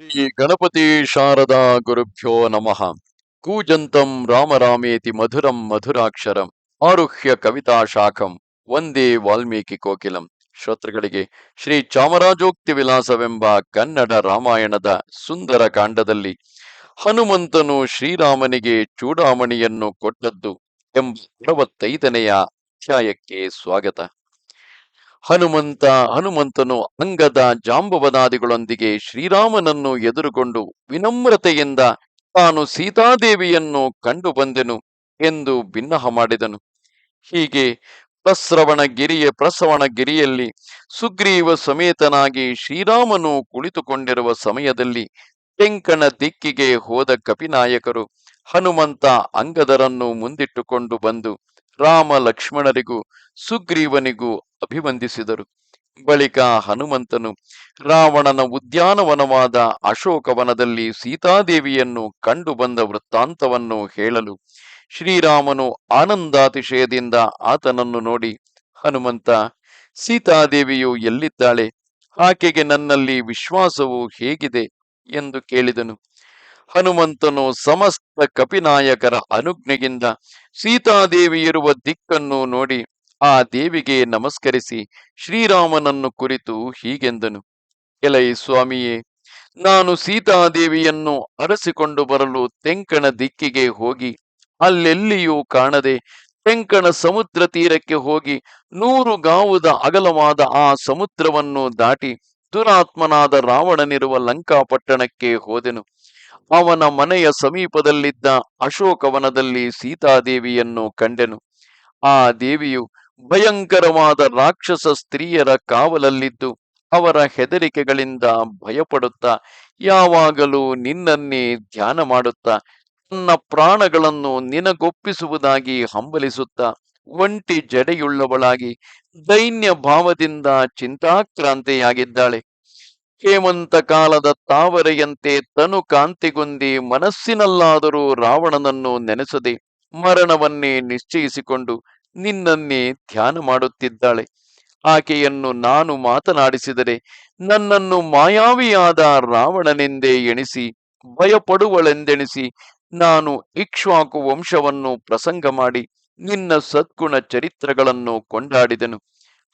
ಶ್ರೀ ಗಣಪತಿ ಶಾರದಾ ಗುರುಭ್ಯೋ ನಮಃ. ಕೂಜಂತಂ ರಾಮರಾಮೇತಿ ಮಧುರಂ ಮಧುರಾಕ್ಷರಂ. ಆರುಹ್ಯ ಕವಿತಾ ಶಾಖಂ. ಒಂದೇ ವಾಲ್ಮೀಕಿ ಕೋಕಿಲಂ. ಶ್ರೋತೃಗಳಿಗೆ ಶ್ರೀ ಚಾಮರಾಜೋಕ್ತಿ ವಿಲಾಸವೆಂಬ ಕನ್ನಡ ರಾಮಾಯಣದ ಸುಂದರ ಕಾಂಡದಲ್ಲಿ ಹನುಮಂತನು ಶ್ರೀರಾಮನಿಗೆ ಚೂಡಾಮಣಿಯನ್ನು ಕೊಟ್ಟದ್ದು ಎಂಬ ಅರವತ್ತೈದನೆಯ ಅಧ್ಯಾಯಕ್ಕೆ ಸ್ವಾಗತ. ಹನುಮಂತ, ಹನುಮಂತನು ಅಂಗದ ಜಾಂಬವನಾದಿಗಳೊಂದಿಗೆ ಶ್ರೀರಾಮನನ್ನು ಎದುರುಗೊಂಡು ವಿನಮ್ರತೆಯಿಂದ ತಾನು ಸೀತಾದೇವಿಯನ್ನು ಕಂಡು ಬಂದೆನು ಎಂದು ಭಿನ್ನಹ ಮಾಡಿದನು. ಹೀಗೆ ಪ್ರಸ್ರವಣಗಿರಿಯ ಗಿರಿಯ ಪ್ರಸವಣ ಗಿರಿಯಲ್ಲಿ ಸುಗ್ರೀವ ಸಮೇತನಾಗಿ ಶ್ರೀರಾಮನು ಕುಳಿತುಕೊಂಡಿರುವ ಸಮಯದಲ್ಲಿ ತೆಂಕಣ ದಿಕ್ಕಿಗೆ ಹೋದ ಕಪಿನಾಯಕರು ಹನುಮಂತ ಅಂಗದರನ್ನು ಮುಂದಿಟ್ಟುಕೊಂಡು ಬಂದು ರಾಮ ಲಕ್ಷ್ಮಣರಿಗೂ ಸುಗ್ರೀವನಿಗೂ ಅಭಿವಂದಿಸಿದರು ಬಳಿಕ ಹನುಮಂತನು ರಾವಣನ ಉದ್ಯಾನವನವಾದ ಅಶೋಕವನದಲ್ಲಿ ಸೀತಾದೇವಿಯನ್ನು ಕಂಡು ಬಂದ ವೃತ್ತಾಂತವನ್ನು ಹೇಳಲು ಶ್ರೀರಾಮನು ಆನಂದಾತಿಶಯದಿಂದ ಆತನನ್ನು ನೋಡಿ, ಹನುಮಂತ, ಸೀತಾದೇವಿಯು ಎಲ್ಲಿದ್ದಾಳೆ? ಆಕೆಗೆ ನನ್ನಲ್ಲಿ ವಿಶ್ವಾಸವು ಹೇಗಿದೆ? ಎಂದು ಕೇಳಿದನು. ಹನುಮಂತನು ಸಮಸ್ತ ಕಪಿನಾಯಕರ ಅನುಜ್ಞೆಯಿಂದ ಸೀತಾದೇವಿಯಿರುವ ದಿಕ್ಕನ್ನು ನೋಡಿ ಆ ದೇವಿಗೆ ನಮಸ್ಕರಿಸಿ ಶ್ರೀರಾಮನನ್ನು ಕುರಿತು ಹೀಗೆಂದನು. ಎಲೈ ಸ್ವಾಮಿಯೇ, ನಾನು ಸೀತಾದೇವಿಯನ್ನು ಅರಸಿಕೊಂಡು ಬರಲು ತೆಂಕಣ ದಿಕ್ಕಿಗೆ ಹೋಗಿ, ಅಲ್ಲೆಲ್ಲಿಯೂ ಕಾಣದೆ ತೆಂಕಣ ಸಮುದ್ರ ತೀರಕ್ಕೆ ಹೋಗಿ ನೂರು ಗಾವುದ ಅಗಲವಾದ ಆ ಸಮುದ್ರವನ್ನು ದಾಟಿ ದುರಾತ್ಮನಾದ ರಾವಣನಿರುವ ಲಂಕಾಪಟ್ಟಣಕ್ಕೆ ಹೋದೆನು. ಅವನ ಮನೆಯ ಸಮೀಪದಲ್ಲಿದ್ದ ಅಶೋಕವನದಲ್ಲಿ ಸೀತಾದೇವಿಯನ್ನು ಕಂಡೆನು. ಆ ದೇವಿಯು ಭಯಂಕರವಾದ ರಾಕ್ಷಸ ಸ್ತ್ರೀಯರ ಕಾವಲಲ್ಲಿದ್ದು ಅವರ ಹೆದರಿಕೆಗಳಿಂದ ಭಯಪಡುತ್ತಾ, ಯಾವಾಗಲೂ ನಿನ್ನನ್ನೇ ಧ್ಯಾನ ಮಾಡುತ್ತಾ, ತನ್ನ ಪ್ರಾಣಗಳನ್ನು ನಿನಗೊಪ್ಪಿಸುವುದಾಗಿ ಹಂಬಲಿಸುತ್ತಾ, ಒಂಟಿ ಜಡೆಯುಳ್ಳವಳಾಗಿ ದೈನ್ಯ ಭಾವದಿಂದ ಚಿಂತಾಕ್ರಾಂತಿಯಾಗಿದ್ದಾಳೆ. ಹೇಮಂತ ಕಾಲದ ತಾವರೆಯಂತೆ ತನು ಕಾಂತಿಗುಂದಿ ಮನಸ್ಸಿನಲ್ಲಾದರೂ ರಾವಣನನ್ನು ನೆನೆಸದೆ ಮರಣವನ್ನೇ ನಿಶ್ಚಯಿಸಿಕೊಂಡು ನಿನ್ನನ್ನೇ ಧ್ಯಾನ ಮಾಡುತ್ತಿದ್ದಾಳೆ. ಆಕೆಯನ್ನು ನಾನು ಮಾತನಾಡಿಸಿದರೆ ನನ್ನನ್ನು ಮಾಯಾವಿಯಾದ ರಾವಣನೆಂದೇ ಎಣಿಸಿ, ಭಯಪಡುವಳೆಂದೆಣಿಸಿ, ನಾನು ಇಕ್ಷ್ವಾಕು ವಂಶವನ್ನು ಪ್ರಸಂಗ ಮಾಡಿ ನಿನ್ನ ಸದ್ಗುಣ ಚರಿತ್ರಗಳನ್ನು ಕೊಂಡಾಡಿದನು.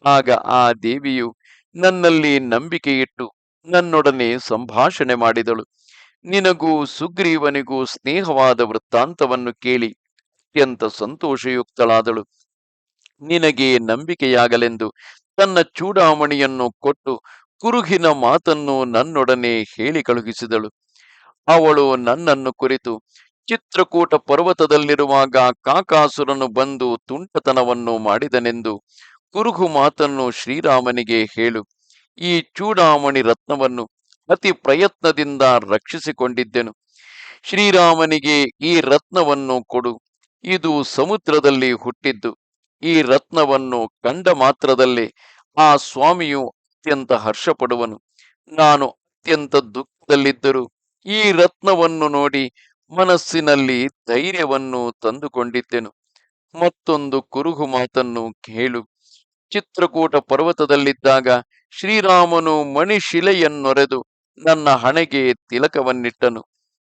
ಆಗ ಆ ದೇವಿಯು ನನ್ನಲ್ಲಿ ನಂಬಿಕೆಯಿಟ್ಟು ನನ್ನೊಡನೆ ಸಂಭಾಷಣೆ ಮಾಡಿದಳು. ನಿನಗೂ ಸುಗ್ರೀವನಿಗೂ ಸ್ನೇಹವಾದ ವೃತ್ತಾಂತವನ್ನು ಕೇಳಿ, ಅತ್ಯಂತ ಸಂತೋಷಯುಕ್ತಳಾದಳು. ನಿನಗೆ ನಂಬಿಕೆಯಾಗಲೆಂದು ತನ್ನ ಚೂಡಾಮಣಿಯನ್ನು ಕೊಟ್ಟು ಕುರುಗಿನ ಮಾತನ್ನು ನನ್ನೊಡನೆ ಹೇಳಿ ಕಳುಹಿಸಿದಳು. ಅವಳು ನನ್ನನ್ನು ಕುರಿತು ಚಿತ್ರಕೂಟ ಪರ್ವತದಲ್ಲಿರುವಾಗ ಕಾಕಾಸುರನು ಬಂದು ತುಂಟತನವನ್ನು ಮಾಡಿದನೆಂದು ಕುರುಹು ಮಾತನ್ನು ಶ್ರೀರಾಮನಿಗೆ ಹೇಳು. ಈ ಚೂಡಾಮಣಿ ರತ್ನವನ್ನು ಅತಿ ಪ್ರಯತ್ನದಿಂದ ರಕ್ಷಿಸಿಕೊಂಡಿದ್ದೆನು. ಶ್ರೀರಾಮನಿಗೆ ಈ ರತ್ನವನ್ನು ಕೊಡು. ಇದು ಸಮುದ್ರದಲ್ಲಿ ಹುಟ್ಟಿದ್ದು. ಈ ರತ್ನವನ್ನು ಕಂಡ ಮಾತ್ರದಲ್ಲಿ ಆ ಸ್ವಾಮಿಯು ಅತ್ಯಂತ ಹರ್ಷಪಡುವನು. ನಾನು ಅತ್ಯಂತ ದುಃಖದಲ್ಲಿದ್ದರೂ ಈ ರತ್ನವನ್ನು ನೋಡಿ ಮನಸ್ಸಿನಲ್ಲಿ ಧೈರ್ಯವನ್ನು ತಂದುಕೊಂಡಿದ್ದೆನು. ಮತ್ತೊಂದು ಕುರುಹು ಮಾತನ್ನು ಕೇಳು. ಚಿತ್ರಕೂಟ ಪರ್ವತದಲ್ಲಿದ್ದಾಗ ಶ್ರೀರಾಮನು ಮಣಿಶಿಲೆಯನ್ನೊರೆದು ನನ್ನ ಹಣೆಗೆ ತಿಲಕವನ್ನಿಟ್ಟನು.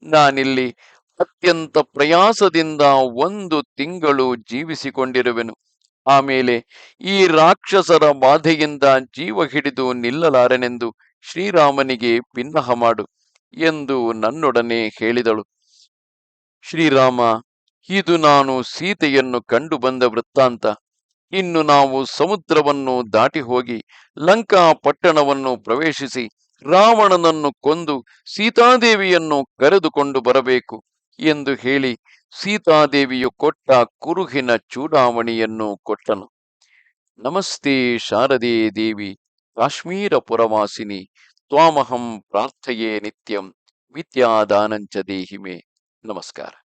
ನಾನಿಲ್ಲಿ ಅತ್ಯಂತ ಪ್ರಯಾಸದಿಂದ ಒಂದು ತಿಂಗಳು ಜೀವಿಸಿಕೊಂಡಿರುವೆನು. ಆಮೇಲೆ ಈ ರಾಕ್ಷಸರ ಬಾಧೆಯಿಂದ ಜೀವ ಹಿಡಿದು ನಿಲ್ಲಲಾರೆನೆಂದು ಶ್ರೀರಾಮನಿಗೆ ಭಿನ್ನಹ ಮಾಡು ಎಂದು ನನ್ನೊಡನೆ ಹೇಳಿದಳು. ಶ್ರೀರಾಮ, ಇದು ನಾನು ಸೀತೆಯನ್ನು ಕಂಡು ಬಂದ ವೃತ್ತಾಂತ. ಇನ್ನು ನಾವು ಸಮುದ್ರವನ್ನು ದಾಟಿ ಹೋಗಿ ಲಂಕಾ ಪಟ್ಟಣವನ್ನು ಪ್ರವೇಶಿಸಿ ರಾವಣನನ್ನು ಕೊಂದು ಸೀತಾದೇವಿಯನ್ನು ಕರೆದುಕೊಂಡು ಬರಬೇಕು ಎಂದು ಹೇಳಿ ಸೀತಾದೇವಿಯು ಕೊಟ್ಟ ಕುರುಹಿನ ಚೂಡಾವಣಿಯನ್ನು ಕೊಟ್ಟನು. ನಮಸ್ತೆ ಶಾರದೆ ದೇವಿ ಕಾಶ್ಮೀರ ಪುರವಾಸಿನಿ ತ್ವಾಮಹಂ ಪ್ರಾರ್ಥಯೇ ನಿತ್ಯಂ, ವಿದ್ಯಾದಾನಂಚ ದೇಹಿಮೆ. ನಮಸ್ಕಾರ.